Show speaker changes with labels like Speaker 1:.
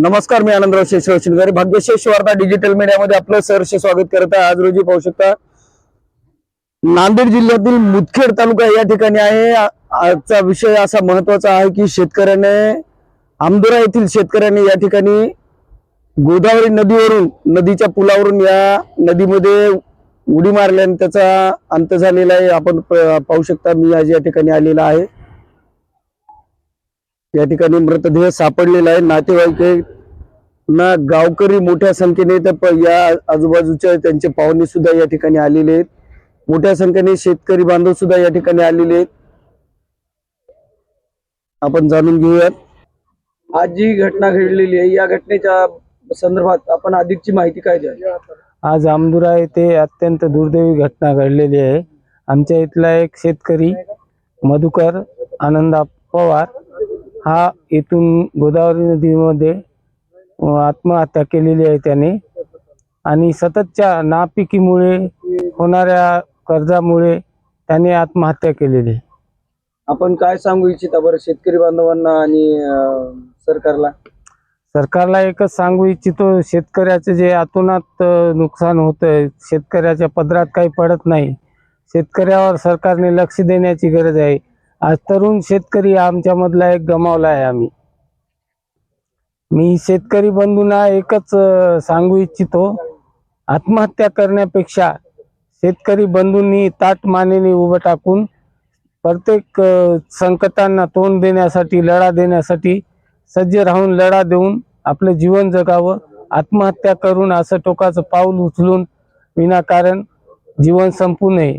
Speaker 1: नमस्कार मी आनंदराव शेषराव शिंगारे भाग्यशेष वार्ता डिजिटल मीडियामध्ये आपलं सहर्ष स्वागत करत आहे. आज रोजी पाहू शकता नांदेड जिल्ह्यातील मुदखेड तालुका या ठिकाणी आहे. आजचा विषय असा महत्त्वाचा आहे की शेतकऱ्याने आमदुरा येथील शेतकऱ्याने या ठिकाणी गोदावरी नदीवरून नदीच्या पुलावरून या नदीमध्ये उडी मारल्याने त्याचा अंत झालेला आहे. आपण पाहू शकता मी आज या ठिकाणी आलेला आहे. या ठिकाणी मृतदेह सापडलेला आहे. नातेवाईक. ना गावकरी मोठ्या संख्येने तर या आजूबाजूच्या त्यांचे पाहुणे सुद्धा या ठिकाणी आलेले आहेत. मोठ्या संख्येने शेतकरी बांधव सुद्धा या ठिकाणी आलेले आहेत. आपण जाणून घेऊयात. आज जी घटना घडलेली आहे या घटनेच्या संदर्भात आपण अधिकची माहिती काय द्या
Speaker 2: आज आमदुरा येथे अत्यंत दुर्दैवी घटना घडलेली आहे. आमच्या इथला एक शेतकरी मधुकर आनंदा पवार हा इथून गोदावरी नदीमध्ये आत्महत्या केलेली आहे त्याने. आणि सततच्या नापिकीमुळे होणाऱ्या कर्जामुळे त्याने आत्महत्या केलेली आहे.
Speaker 1: आपण काय सांगू इच्छिता बरं शेतकरी बांधवांना आणि अं, सरकारला?
Speaker 2: सरकारला एकच सांगू इच्छितो शेतकऱ्याचं जे अतोनात अ, नुकसान होतंय शेतकऱ्याच्या पदरात काही पडत नाही. शेतकऱ्यावर सरकारने लक्ष देण्याची गरज आहे. आज तरुण शेतकरी आमच्यामधला एक गमावला आहे आम्ही. मी शेतकरी बंधूंना एकच सांगू इच्छितो. आत्महत्या करण्यापेक्षा शेतकरी बंधूंनी ताट मानेने उभं टाकून प्रत्येक संकटांना तोंड देण्यासाठी लढा देण्यासाठी सज्ज राहून लढा देऊन आपलं जीवन जगावं. आत्महत्या करून असं टोकाचं पाऊल उचलून विनाकारण जीवन संपू नये.